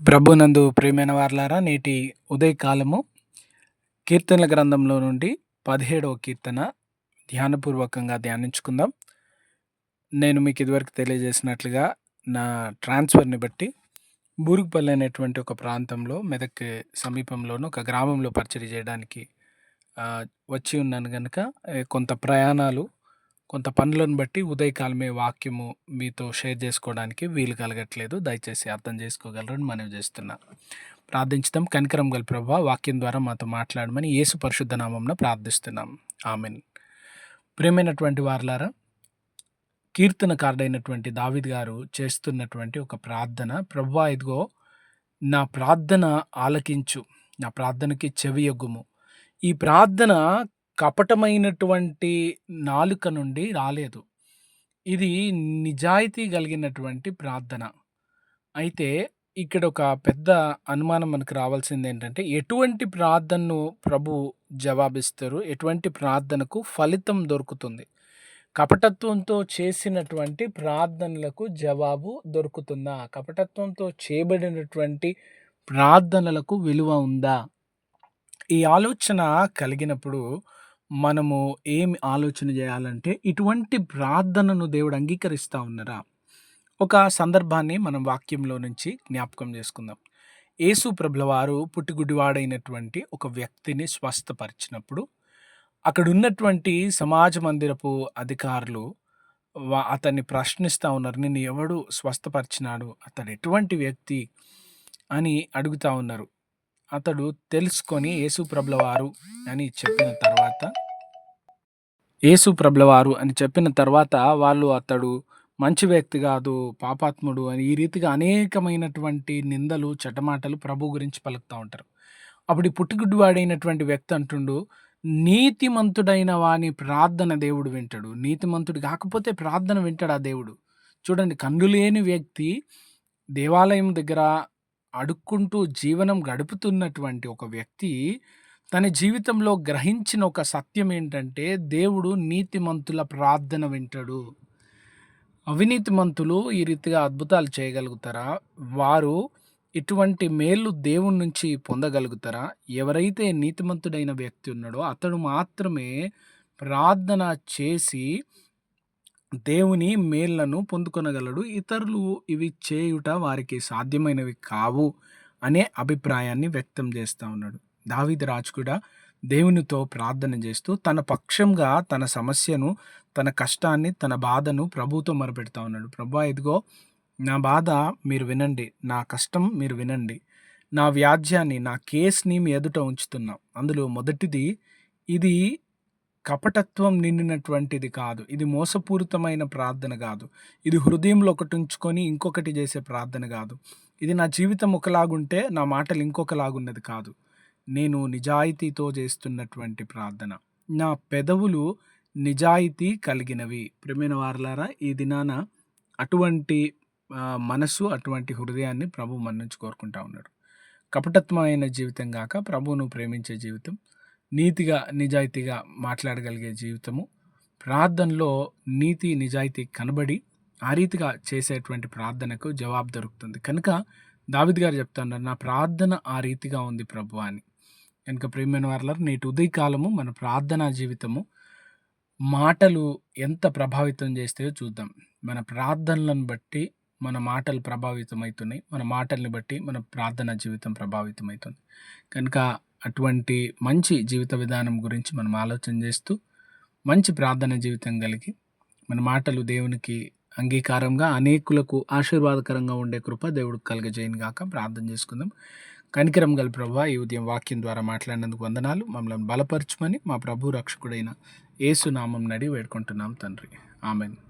ప్రభునందు ప్రేమైన వార్లారా నేటి ఉదయకాలము కీర్తనల గ్రంథంలో నుండి పదిహేడవ కీర్తన ధ్యానపూర్వకంగా ధ్యానించుకుందాం. నేను మీకు ఇదివరకు తెలియజేసినట్లుగా నా ట్రాన్స్ఫర్ని బట్టి బూరుగుపల్లి అనేటువంటి ఒక ప్రాంతంలో మెదక్ సమీపంలోనూ ఒక గ్రామంలో పరిచయం చేయడానికి వచ్చి ఉన్నాను కనుక కొంత ప్రయాణాలు కొంత పనులను బట్టి ఉదయకాలమే వాక్యము మీతో షేర్ చేసుకోవడానికి వీలు కలగట్లేదు. దయచేసి అర్థం చేసుకోగలరని మనవి చేస్తున్నా. ప్రార్థించడం కనికరం గల ప్రభావ వాక్యం ద్వారా మాతో మాట్లాడమని యేసు పరిశుద్ధ నామంన ప్రార్థిస్తున్నాం. ఆమెన్. ప్రేమైనటువంటి వారులారా కీర్తన కార్డైనటువంటి దావిద్ గారు చేస్తున్నటువంటి ఒక ప్రార్థన ప్రభా ఇదిగో నా ప్రార్థన ఆలకించు నా ప్రార్థనకి చెవియొగ్గుము. ఈ ప్రార్థన కపటమైనటువంటి నాలుక నుండి రాలేదు. ఇది నిజాయితీ కలిగినటువంటి ప్రార్థన. అయితే ఇక్కడ ఒక పెద్ద అనుమానం మనకు రావాల్సింది ఏంటంటే ఎటువంటి ప్రార్థనను ప్రభు జవాబిస్తారు? ఎటువంటి ప్రార్థనకు ఫలితం దొరుకుతుంది? కపటత్వంతో చేసినటువంటి ప్రార్థనలకు జవాబు దొరుకుతుందా? కపటత్వంతో చేయబడినటువంటి ప్రార్థనలకు విలువ ఉందా? ఈ ఆలోచన కలిగినప్పుడు మనము ఏమి ఆలోచన చేయాలంటే ఇటువంటి ప్రార్థనను దేవుడు అంగీకరిస్తూ ఉన్నారా? ఒక సందర్భాన్ని మనం వాక్యంలో నుంచి జ్ఞాపకం చేసుకుందాం. యేసు ప్రభులవారు పుట్టిగుడివాడైనటువంటి ఒక వ్యక్తిని స్వస్థపరిచినప్పుడు అక్కడ ఉన్నటువంటి సమాజ మందిరపు అధికారులు అతన్ని ప్రశ్నిస్తూ ఉన్నారు నిన్ను ఎవడు స్వస్థపరిచినాడు? అతడు ఎటువంటి వ్యక్తి? అని అడుగుతూ ఉన్నారు. అతడు తెలుసుకొని యేసు అని చెప్పిన తర్వాత యేసు అని చెప్పిన తర్వాత వాళ్ళు అతడు మంచి వ్యక్తి కాదు పాపాత్ముడు అని ఈ రీతిగా అనేకమైనటువంటి నిందలు చటమాటలు ప్రభు గురించి పలుకుతూ ఉంటారు. అప్పుడు ఈ పుట్టుగుడ్డివాడైనటువంటి వ్యక్తి అంటుండు నీతిమంతుడైన వాని ప్రార్థన దేవుడు వింటాడు. నీతిమంతుడు కాకపోతే ప్రార్థన వింటాడు ఆ దేవుడు. చూడండి కన్ను లేని వ్యక్తి దేవాలయం దగ్గర అడుక్కుంటూ జీవనం గడుపుతున్నటువంటి ఒక వ్యక్తి తన జీవితంలో గ్రహించిన ఒక సత్యం ఏంటంటే దేవుడు నీతిమంతుల ప్రార్థన వింటాడు. అవినీతిమంతులు ఈ రీతిగా అద్భుతాలు చేయగలుగుతారా? వారు ఇటువంటి మేలు దేవుని నుంచి పొందగలుగుతారా? ఎవరైతే నీతిమంతుడైన వ్యక్తి ఉన్నాడో అతడు మాత్రమే ప్రార్థన చేసి దేవుని మేళ్ళను పొందుకొనగలడు. ఇతరులు ఇవి చేయుట వారికి సాధ్యమైనవి కావు అనే అభిప్రాయాన్ని వ్యక్తం చేస్తూ ఉన్నాడు. దావిద రాజు కూడా దేవునితో ప్రార్థన చేస్తూ తన పక్షంగా తన సమస్యను తన కష్టాన్ని తన బాధను ప్రభుతో మొరపెడతా ఉన్నాడు. ప్రభా ఇదిగో నా బాధ మీరు వినండి నా కష్టం మీరు వినండి. నా వ్యాజ్యాన్ని నా కేస్ని మీ ఎదుట ఉంచుతున్నాం. అందులో మొదటిది ఇది కపటత్వం నిండినటువంటిది కాదు. ఇది మోసపూరితమైన ప్రార్థన కాదు. ఇది హృదయంలో ఒకటి ఉంచుకొని ఇంకొకటి చేసే ప్రార్థన కాదు. ఇది నా జీవితం ఒకలాగుంటే నా మాటలు ఇంకొకలాగున్నది కాదు. నేను నిజాయితీతో చేస్తున్నటువంటి ప్రార్థన. నా పెదవులు నిజాయితీ కలిగినవి. ప్రేమైన వారలారా ఈ దినాన అటువంటి మనసు అటువంటి హృదయాన్ని ప్రభు మన నుంచి కోరుకుంటా ఉన్నాడు. కపటత్వమైన జీవితం కాక ప్రభువును ప్రేమించే జీవితం నీతిగా నిజాయితీగా మాట్లాడగలిగే జీవితము. ప్రార్థనలో నీతి నిజాయితీ కనబడి ఆ రీతిగా చేసేటువంటి ప్రార్థనకు జవాబు దొరుకుతుంది. కనుక దావిద్ గారు చెప్తున్నారు నా ప్రార్థన ఆ రీతిగా ఉంది ప్రభు అని. కనుక ప్రేమైన వారిలో నేటి ఉదయకాలము మన ప్రార్థనా జీవితము మాటలు ఎంత ప్రభావితం చేస్తాయో చూద్దాం. మన ప్రార్థనలను బట్టి మన మాటలు ప్రభావితం అవుతున్నాయి మన మాటల్ని బట్టి మన ప్రార్థనా జీవితం ప్రభావితం అవుతుంది కనుక అటువంటి మంచి జీవిత విధానం గురించి మనం ఆలోచన చేస్తూ మంచి ప్రార్థన జీవితం కలిగి మన మాటలు దేవునికి అంగీకారంగా అనేకులకు ఆశీర్వాదకరంగా ఉండే కృప దేవుడికి కలగజేయను గాక ప్రార్థన చేసుకుందాం. కనికరం గల ప్రభు ఈ ఉదయం వాక్యం ద్వారా మాట్లాడినందుకు వందనాలు. మమ్మల్ని బలపరచమని మా ప్రభు రక్షకుడైన ఏసునామం నడి వేడుకుంటున్నాం తండ్రి. ఆమెను.